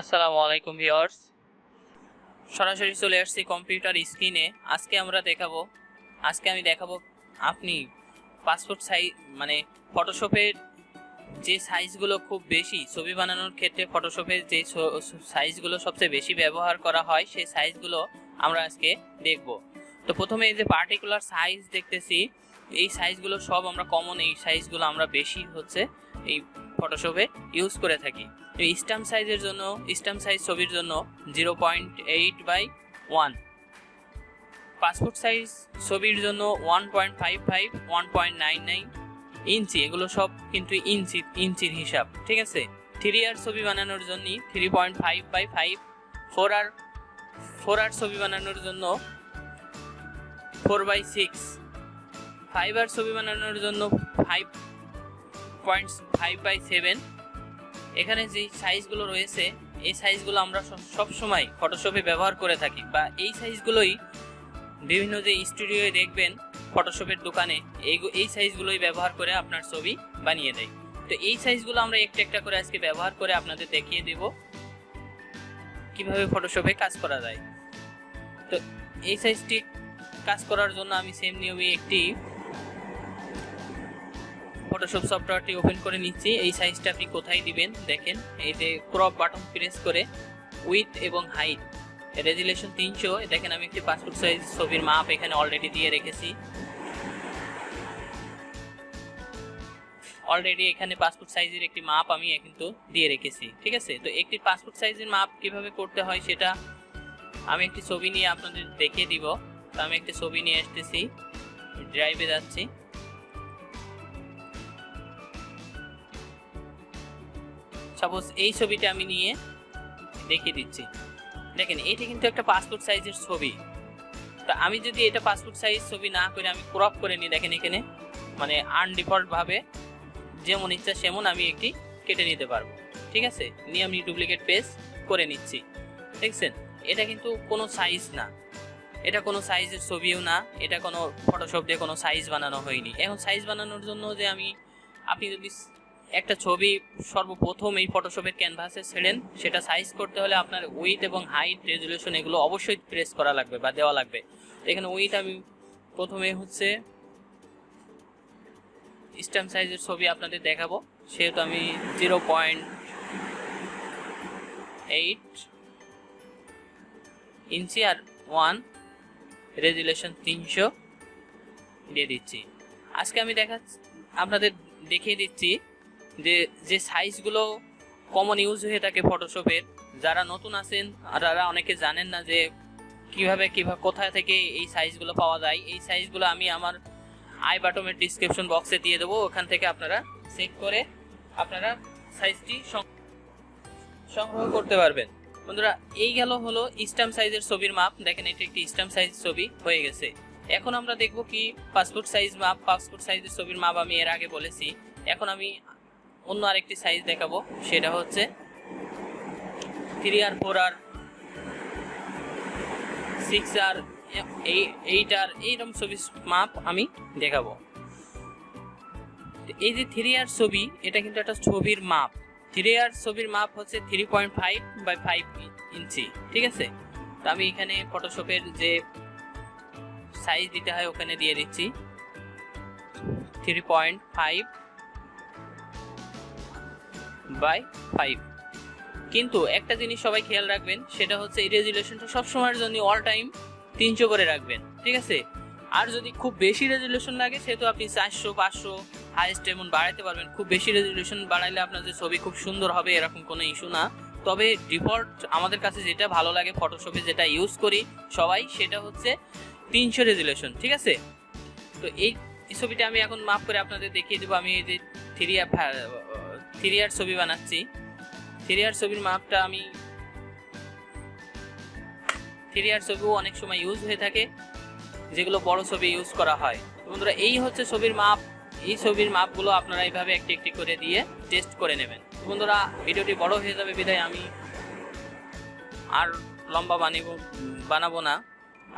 আসসালামু আলাইকুম ভিউয়ার্স। সরাসরি চলে আসছি কম্পিউটার স্ক্রিনে। আজকে আমরা দেখাবো, আজকে আমি দেখাবো আপনি পাসপোর্ট সাইজ মানে ফটোশপের যে সাইজগুলো খুব বেশি, ছবি বানানোর ক্ষেত্রে ফটোশপের যে সাইজগুলো সবচেয়ে বেশি ব্যবহার করা হয়, সেই সাইজগুলো আমরা আজকে দেখব। তো প্রথমে এই যে পার্টিকুলার সাইজ দেখতেছি, এই সাইজগুলো সব আমরা কমন এই সাইজগুলো আমরা বেশি হচ্ছে এই ফটোশপে ইউজ করে থাকি। এই স্ট্যাম্প সাইজের জন্য স্ট্যাম্প সাইজ ছবির জন্য zero point eight by one. Passport size ছবির জন্য one point five five, one point nine nine inch. এগুলো সব কিন্তু ইঞ্চি, ইঞ্চির হিসাব, ঠিক আছে? থ্রি আর ছবি বানানোর জন্য three point five by five, four R four আর ছবি বানানোর জন্য ফোর বাই সিক্স, ফাইভ আর ছবি বানানোর জন্য five point five by seven এখানে যে সাইজগুলো রয়েছে, এই সাইজগুলো আমরা সব সময় ফটোশপে ব্যবহার করে থাকি বা এই সাইজগুলোই বিভিন্ন যে স্টুডিওয়ে দেখবেন ফটোশপের দোকানে, এই এই সাইজগুলোই ব্যবহার করে আপনার ছবি বানিয়ে দেয়। তো এই সাইজগুলো আমরা একটা একটা করে আজকে ব্যবহার করে আপনাদের দেখিয়ে দেব, কীভাবে ফটোশপে কাজ করা যায়। তো এই সাইজটি কাজ করার জন্য আমি সেম নিয়মে একটি ফটোশপ সফটওয়্যারটি ওপেন করে নিচ্ছি। এই সাইজটা আপনি কোথায় দিবেন? দেখেন, এই যে ক্রপ বাটন প্রেস করে উইথ এবং হাইট রেজুলেশন তিনশো। দেখেন, আমি একটি পাসপোর্ট সাইজ ছবির মাপ এখানে অলরেডি দিয়ে রেখেছি। অলরেডি এখানে পাসপোর্ট সাইজের একটি মাপ আমি কিন্তু দিয়ে রেখেছি, ঠিক আছে? তো একটি পাসপোর্ট সাইজের মাপ কীভাবে করতে হয় সেটা আমি একটি ছবি নিয়ে আপনাদের দেখিয়ে দিব। তো আমি একটি ছবি নিয়ে আসতেছি ড্রাইভে যাচ্ছি। সাপোজ এই ছবিটা আমি নিয়ে দেখিয়ে দিচ্ছি। দেখেন, এটা কিন্তু একটা পাসপোর্ট সাইজের ছবি। তো আমি যদি এটা পাসপোর্ট সাইজ ছবি না করে আমি ক্রপ করে নিই, দেখেন এখানে মানে আনডিফল্টভাবে যেমন ইচ্ছা সেমন আমি একটি কেটে নিতে পারব। ঠিক আছে? নিয়ে আমি ডুপ্লিকেট পেজ করে নিচ্ছি। দেখছেন? এটা কিন্তু কোনো সাইজ না। এটা কোনো সাইজের ছবিও না। এটা কোনো ফটোশপ দিয়ে কোনো সাইজ বানানো হয়নি। এখন সাইজ বানানোর জন্য যে আমি, আপনি যদি একটা ছবি সর্বপ্রথম এই ফটোশপের ক্যানভাসে ছেড়েন সেটা সাইজ করতে হলে আপনার উইথ এবং হাইট রেজুলেশন এগুলো অবশ্যই প্রেস করা লাগবে বা দেওয়া লাগবে। এখানে উইথ আমি প্রথমে হচ্ছে স্ট্যাম্প সাইজের ছবি আপনাদের দেখাবো। সেহেতু আমি জিরো পয়েন্ট এইট ইঞ্চি আর ওয়ান রেজুলেশন তিনশো দিয়ে দিচ্ছি। আজকে আমি দেখা আপনাদের দেখিয়ে দিচ্ছি যে যে সাইজগুলো কমন ইউজ হয়ে থাকে ফটোশপের যারা নতুন আছেন, আর যারা অনেকে জানেন না যে কীভাবে কীভাবে, কোথা থেকে এই সাইজগুলো পাওয়া যায়, এই সাইজগুলো আমি আমার আই বাটমের ডিসক্রিপশন বক্সে দিয়ে দেবো, ওখান থেকে আপনারা চেক করে আপনারা সাইজটি সংগ্রহ করতে পারবেন। বন্ধুরা, এই গেল হলো স্ট্যাম্প সাইজের ছবির মাপ। দেখেন, এটি একটি স্ট্যাম্প সাইজ ছবি হয়ে গেছে। এখন আমরা দেখব কি পাসপোর্ট সাইজ মাপ পাসপোর্ট সাইজের ছবির মাপ আমি এর আগে বলেছি। এখন আমি অন্য আরেকটি সাইজ দেখাবো। সেটা হচ্ছে থ্রি আর ফোর আর সিক্স আর এইট আর এইরকম ছবি মাপ আমি দেখাবো। এই যে থ্রি আর ছবি, এটা কিন্তু একটা ছবির মাপ থ্রি আর ছবির মাপ হচ্ছে three point five by five inch ঠিক আছে? তো আমি এখানে ফটোশপের যে সাইজ দিতে হয়, ওখানে দিয়ে দিচ্ছি। Three point five by five কিন্তু একটা জিনিস সবাই খেয়াল রাখবেন, সেটা হচ্ছে এই রেজুলেশনটা সবসময়ের জন্য অল টাইম তিনশো করে রাখবেন, ঠিক আছে? আর যদি খুব বেশি রেজুলেশন লাগে সেহেতু আপনি চারশো, পাঁচশো হাইস্ট এমন বাড়াইতে পারবেন। খুব বেশি রেজুলেশন বাড়াইলে আপনাদের ছবি খুব সুন্দর হবে, এরকম কোনো ইস্যু না। তবে ডিফল্ট আমাদের কাছে যেটা ভালো লাগে ফটোশপে যেটা ইউজ করি সবাই, সেটা হচ্ছে তিনশো রেজুলেশন ঠিক আছে? তো এই ছবিটা আমি এখন মাপ করে আপনাদের দেখিয়ে দেবো। আমি এই যে থ্রি থ্রি আর ছবি বানাচ্ছি। থ্রি আর ছবির মাপটা আমি থ্রি আর ছবিও অনেক সময় ইউজ হয়ে থাকে, যেগুলো বড় ছবি ইউজ করা হয়। বন্ধুরা, এই হচ্ছে ছবির মাপ। এই ছবির মাপগুলো আপনারা এইভাবে একটি একটি করে দিয়ে টেস্ট করে নেবেন। বন্ধুরা, ভিডিওটি বড় হয়ে যাবে বিধায় আমি আর লম্বা বানিব, বানাবো না।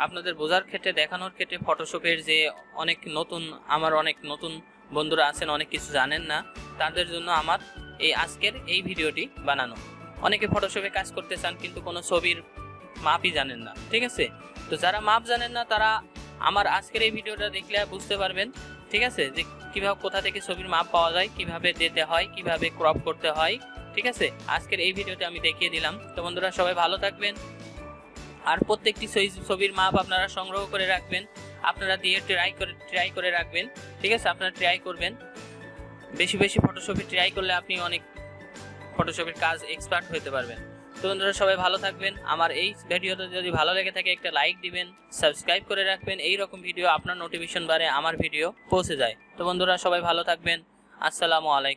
আপনাদের বোঝার ক্ষেত্রে, দেখানোর ক্ষেত্রে ফটোশপের যে অনেক নতুন, আমার অনেক নতুন বন্ধুরা আছেন, অনেক কিছু জানেন না। তাদের জন্য আমার এই আজকের এই ভিডিওটি বানানো। অনেকে ফটোশপে কাজ করতে চান, কিন্তু কোনো ছবির মাপই জানেন না, ঠিক আছে? তো যারা মাপ জানেন না, তারা আমার আজকের এই ভিডিওটা দেখলে বুঝতে পারবেন, ঠিক আছে? যে কীভাবে কোথা থেকে ছবির মাপ পাওয়া যায়, কীভাবে দিতে হয়, কীভাবে ক্রপ করতে হয়, ঠিক আছে? আজকের এই ভিডিওতে আমি দেখিয়ে দিলাম। তো বন্ধুরা, সবাই ভালো থাকবেন। আর প্রত্যেকটি ছবি- ছবির মাপ আপনারা সংগ্রহ করে রাখবেন। আপনারা দিয়ে ট্রাই করে ট্রাই করে রাখবেন, ঠিক আছে? আপনারা ট্রাই করবেন। বেশি বেশি ফটোশপে ট্রাই করলে আপনি অনেক ফটোশপের কাজ এক্সপার্ট হতে পারবেন। তো বন্ধুরা, সবাই ভালো থাকবেন। আমার এই ভিডিওটা যদি ভালো লেগে থাকে, একটা লাইক দিবেন সাবস্ক্রাইব করে রাখবেন। এই রকম ভিডিও আপনার নোটিফিকেশন বারে আমার ভিডিও পৌঁছে যায়। তো বন্ধুরা, সবাই ভালো থাকবেন। আসসালামু আলাইকুম।